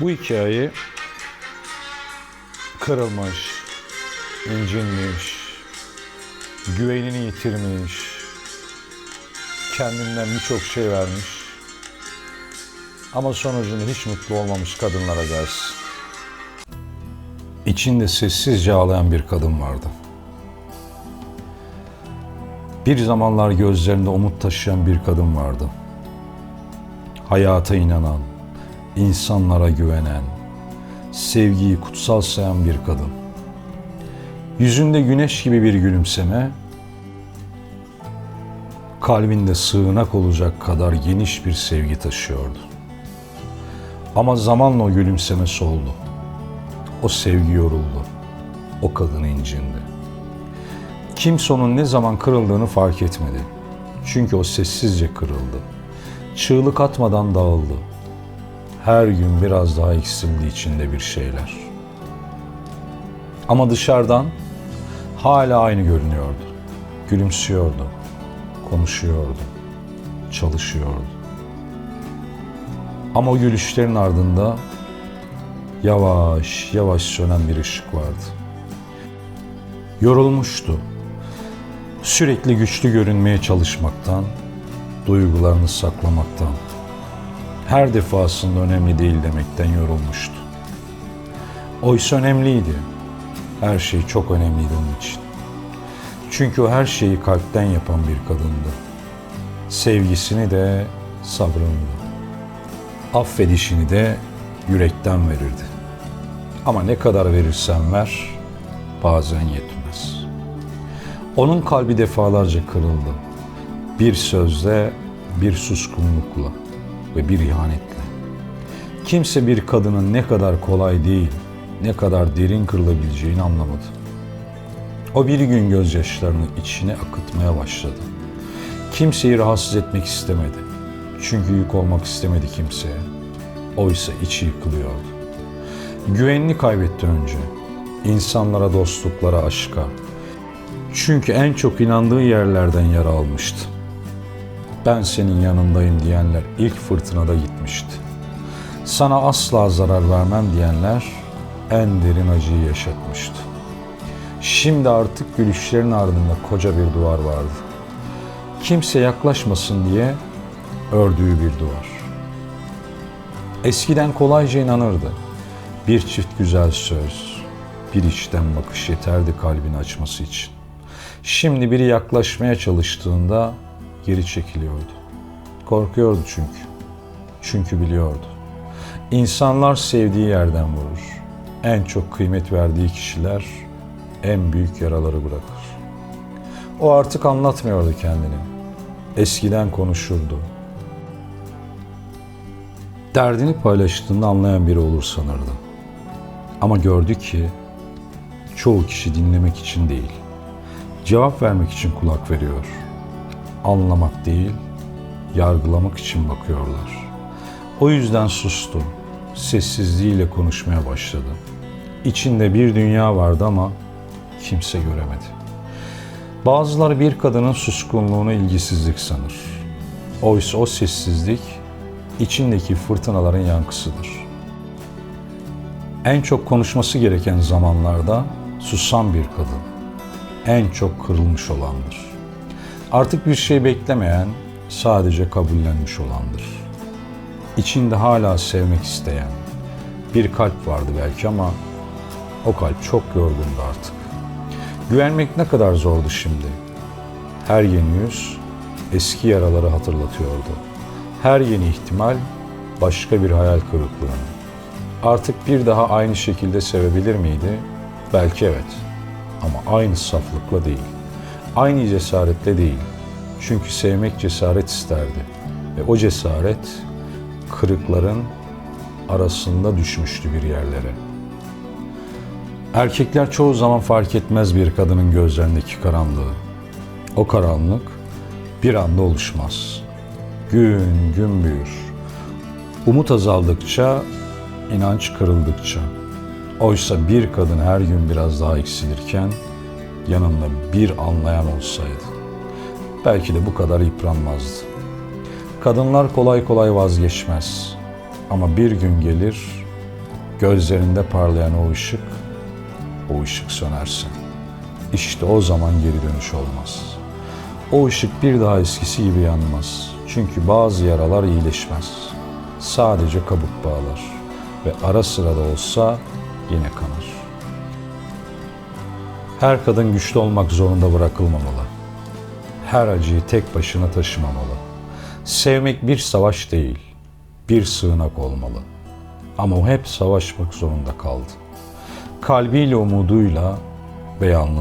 Bu hikayeyi kırılmış, incinmiş, güvenini yitirmiş, kendinden birçok şey vermiş ama sonucunda hiç mutlu olmamış kadınlara gelsin. İçinde sessizce ağlayan bir kadın vardı. Bir zamanlar gözlerinde umut taşıyan bir kadın vardı. Hayata inanan, insanlara güvenen, sevgiyi kutsal sayan bir kadın. Yüzünde güneş gibi bir gülümseme, kalbinde sığınak olacak kadar geniş bir sevgi taşıyordu. Ama zamanla o gülümseme soldu. O sevgi yoruldu. O kadın incindi. Kimse onun ne zaman kırıldığını fark etmedi. Çünkü o sessizce kırıldı. Çığlık atmadan dağıldı. Her gün biraz daha eksildi içinde bir şeyler. Ama dışarıdan hala aynı görünüyordu. Gülümsüyordu, konuşuyordu, çalışıyordu. Ama o gülüşlerin ardında yavaş yavaş sönen bir ışık vardı. Yorulmuştu. Sürekli güçlü görünmeye çalışmaktan, duygularını saklamaktan, her defasında önemli değil demekten yorulmuştu. Oysa önemliydi. Her şey çok önemliydi onun için. Çünkü o her şeyi kalpten yapan bir kadındı. Sevgisini de sabrını da. Affedişini de yürekten verirdi. Ama ne kadar verirsen ver, bazen yetmez. Onun kalbi defalarca kırıldı. Bir sözle, bir suskunlukla ve bir ihanetle. Kimse bir kadının ne kadar kolay değil, ne kadar derin kırılabileceğini anlamadı. O bir gün gözyaşlarını içine akıtmaya başladı. Kimseyi rahatsız etmek istemedi. Çünkü yük olmak istemedi kimseye. Oysa içi yıkılıyordu. Güvenini kaybetti önce. İnsanlara, dostluklara, aşka. Çünkü en çok inandığı yerlerden yara almıştı. Ben senin yanındayım diyenler ilk fırtınada gitmişti. Sana asla zarar vermem diyenler en derin acıyı yaşatmıştı. Şimdi artık gülüşlerin ardında koca bir duvar vardı. Kimse yaklaşmasın diye ördüğü bir duvar. Eskiden kolayca inanırdı. Bir çift güzel söz, bir içten bakış yeterdi kalbini açması için. Şimdi biri yaklaşmaya çalıştığında geri çekiliyordu. Korkuyordu çünkü. Çünkü biliyordu. İnsanlar sevdiği yerden vurur. En çok kıymet verdiği kişiler en büyük yaraları bırakır. O artık anlatmıyordu kendini. Eskiden konuşurdu. Derdini paylaştığında anlayan biri olur sanırdı. Ama gördü ki çoğu kişi dinlemek için değil, cevap vermek için kulak veriyor. Anlamak değil, yargılamak için bakıyorlar. O yüzden sustu. Sessizliğiyle konuşmaya başladı. İçinde bir dünya vardı ama kimse göremedi. Bazıları bir kadının suskunluğunu ilgisizlik sanır. Oysa o sessizlik içindeki fırtınaların yankısıdır. En çok konuşması gereken zamanlarda susan bir kadın en çok kırılmış olandır. Artık bir şey beklemeyen, sadece kabullenmiş olandır. İçinde hala sevmek isteyen bir kalp vardı belki ama o kalp çok yorgundu artık. Güvenmek ne kadar zordu şimdi. Her yeni yüz eski yaraları hatırlatıyordu. Her yeni ihtimal başka bir hayal kırıklığını. Artık bir daha aynı şekilde sevebilir miydi? Belki evet. Ama aynı saflıkla değil. Aynı cesaretle değil. Çünkü sevmek cesaret isterdi. Ve o cesaret kırıkların arasında düşmüştü bir yerlere. Erkekler çoğu zaman fark etmez bir kadının gözlerindeki karanlığı. O karanlık bir anda oluşmaz. Gün gün büyür. Umut azaldıkça, inanç kırıldıkça. Oysa bir kadın her gün biraz daha eksilirken yanında bir anlayan olsaydı belki de bu kadar yıpranmazdı. Kadınlar kolay kolay vazgeçmez. Ama bir gün gelir Gözlerinde parlayan o ışık, o ışık sönerse. İşte o zaman geri dönüş olmaz. O ışık bir daha eskisi gibi yanmaz. Çünkü bazı yaralar iyileşmez. Sadece kabuk bağlar ve ara sıra da olsa yine kanır. Her kadın güçlü olmak zorunda bırakılmamalı. Her acıyı tek başına taşımamalı. Sevmek bir savaş değil, bir sığınak olmalı. Ama o hep savaşmak zorunda kaldı. Kalbiyle, umuduyla ve yalnız